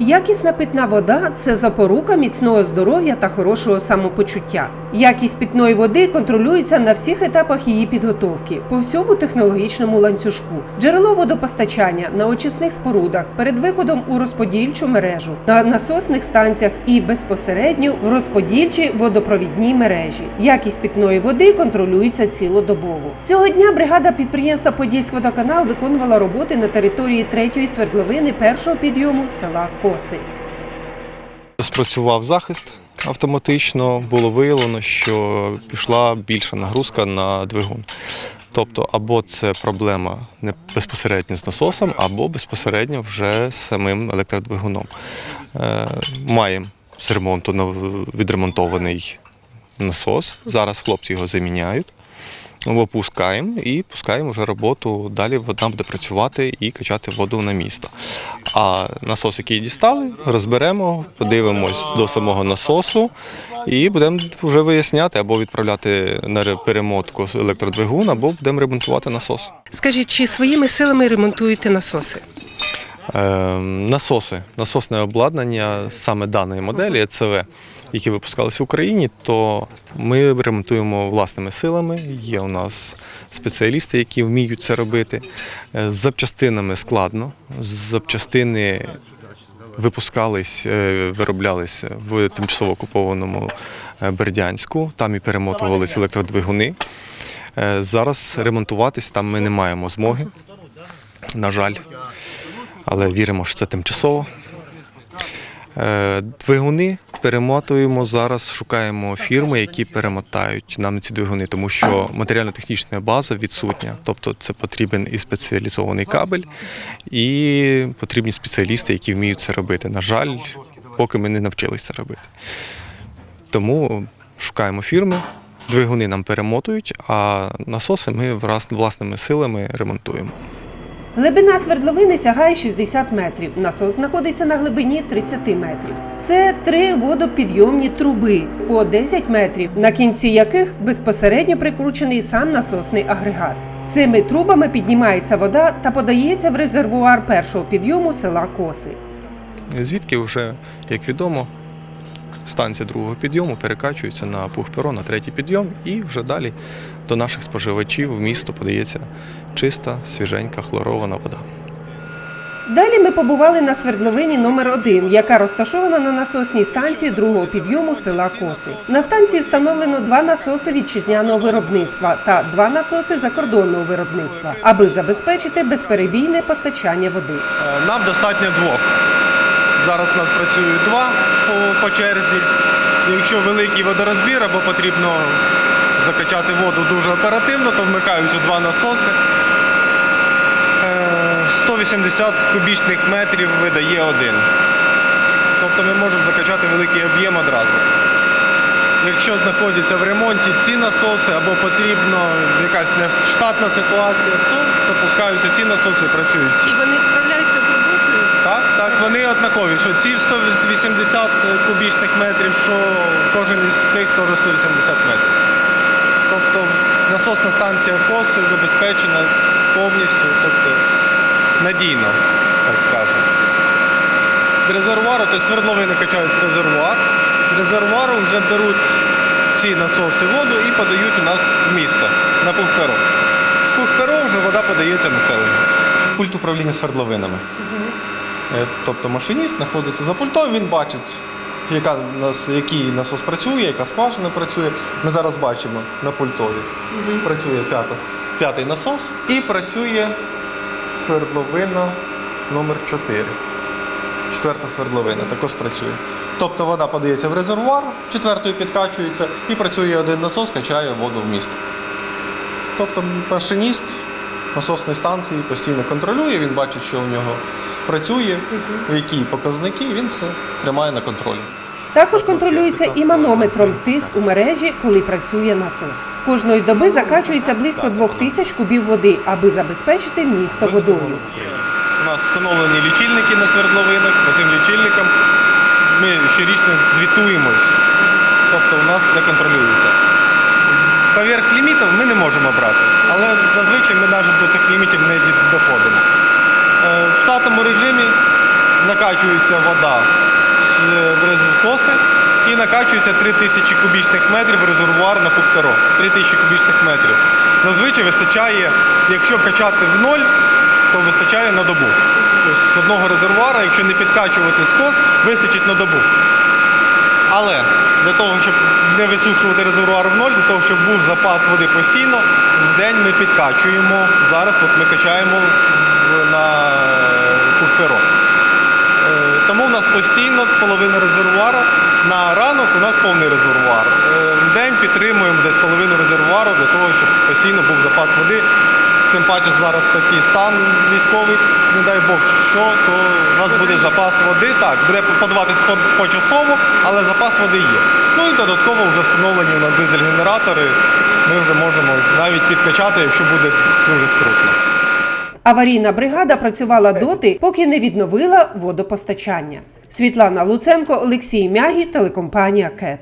Якісна питна вода це запорука міцного здоров'я та хорошого самопочуття. Якість питної води контролюється на всіх етапах її підготовки по всьому технологічному ланцюжку. Джерело водопостачання на очисних спорудах перед виходом у розподільчу мережу, на насосних станціях і безпосередньо в розподільчі водопровідні мережі. Якість питної води контролюється цілодобово. Цього дня бригада підприємства Подільськводоканал виконувала роботи на території третьої свердловини першого підйому села Коси. Спрацював захист автоматично, було виявлено, що пішла більша нагрузка на двигун. Тобто, або це проблема не безпосередньо з насосом, або безпосередньо вже з самим електродвигуном. Е, Маємо з ремонту відремонтований насос. Зараз хлопці його заміняють. Опускаємо і пускаємо вже роботу. Далі вода буде працювати і качати воду на місто. А насос, який дістали, розберемо, подивимось до самого насосу і будемо вже виясняти або відправляти на перемотку електродвигун, або будемо ремонтувати насос. Скажіть, чи своїми силами ремонтуєте насоси? Е, насоси, насосне обладнання саме даної моделі ЕЦВ, які випускалися в Україні, то ми ремонтуємо власними силами. Є у нас спеціалісти, які вміють це робити. Е, З запчастинами складно. Запчастини випускались, е, вироблялись в тимчасово окупованому е, Бердянську. Там і перемотувалися електродвигуни. Зараз ремонтуватись там ми не маємо змоги. На жаль але віримо, що це тимчасово. Двигуни перемотуємо зараз, шукаємо фірми, які перемотають нам ці двигуни, тому що матеріально-технічна база відсутня. Тобто це потрібен і спеціалізований кабель, і потрібні спеціалісти, які вміють це робити. На жаль, поки ми не навчилися це робити. Тому шукаємо фірми, двигуни нам перемотують, а насоси ми власними силами ремонтуємо. Глибина свердловини сягає 60 метрів. Насос знаходиться на глибині 30 метрів. Це три водопідйомні труби по 10 метрів, на кінці яких безпосередньо прикручений сам насосний агрегат. Цими трубами піднімається вода та подається в резервуар першого підйому села Коси. Звідки вже, як відомо, станція другого підйому перекачується на пух-перо, на третій підйом, і вже далі до наших споживачів в місто подається чиста, свіженька, хлорована вода. Далі ми побували на свердловині номер 1 яка розташована на насосній станції другого підйому села Коси. На станції встановлено два насоси вітчизняного виробництва та два насоси закордонного виробництва, аби забезпечити безперебійне постачання води. Е, Нам достатньо двох. Зараз у нас працюють два по, по черзі. Якщо великий водорозбір або потрібно закачати воду дуже оперативно, то вмикаються два насоси. Е, 180 кубічних метрів видає один. Тобто ми можемо закачати великий об'єм одразу. Якщо знаходяться в ремонті ці насоси або потрібна якась нештатна ситуація, то запускаються ці насоси і працюють. І вони справляються. Так, вони однакові, що ці 180 кубічних метрів, що кожен із цих теж 180 метрів. Тобто насосна станція коси забезпечена повністю, тобто надійно, так скажемо. З резервуару, тобто свердловини качають резервуар. З резервуару вже беруть ці насоси воду і подають у нас в місто на пухперо. З пухперо вже вода подається населенню. Пульт управління свердловинами. Е, Тобто машиніст знаходиться за пультом, він бачить, яка нас, який насос працює, яка скважина працює. Ми зараз бачимо на пультові. Працює п'ята, п'ятий насос і працює свердловина номер 4. Четверта свердловина також працює. Тобто вода подається в резервуар, четвертою підкачується і працює один насос, качає воду в місто. Тобто машиніст насосної станції постійно контролює, він бачить, що у нього працює, які показники, він все тримає на контролі. Також контролюється і манометром тиск у мережі, коли працює насос. Кожної доби закачується близько 2000 кубів води, аби забезпечити місто водою. У нас встановлені лічильники на свердловинах, по цим лічильникам ми щорічно звітуємось. Тобто у нас все контролюється. З поверх лімітів ми не можемо брати, але зазвичай ми навіть до цих лімітів не доходимо. Штатному режимі накачується вода в резервкоси і накачується 3000 кубічних метрів резервуар на Пуптеро. 3000 кубічних метрів. Зазвичай вистачає, якщо качати в ноль, то вистачає на добу. З одного резервуара, якщо не підкачувати скос, вистачить на добу. Але для того, щоб не висушувати резервуар в ноль, для того, щоб був запас води постійно, в день ми підкачуємо. Зараз от ми качаємо на кухперо. Тому в нас постійно половина резервуара. На ранок у нас повний резервуар. Е, В день підтримуємо десь половину резервуару для того, щоб постійно був запас води. Тим паче зараз такий стан військовий, не дай Бог що, то у нас буде запас води. Так, буде подаватись почасово, але запас води є. Ну і додатково вже встановлені у нас дизель-генератори. Ми вже можемо навіть підкачати, якщо буде дуже скрутно. Аварійна бригада працювала доти, поки не відновила водопостачання. Світлана Луценко, Олексій Мягі, телекомпанія КЕТ.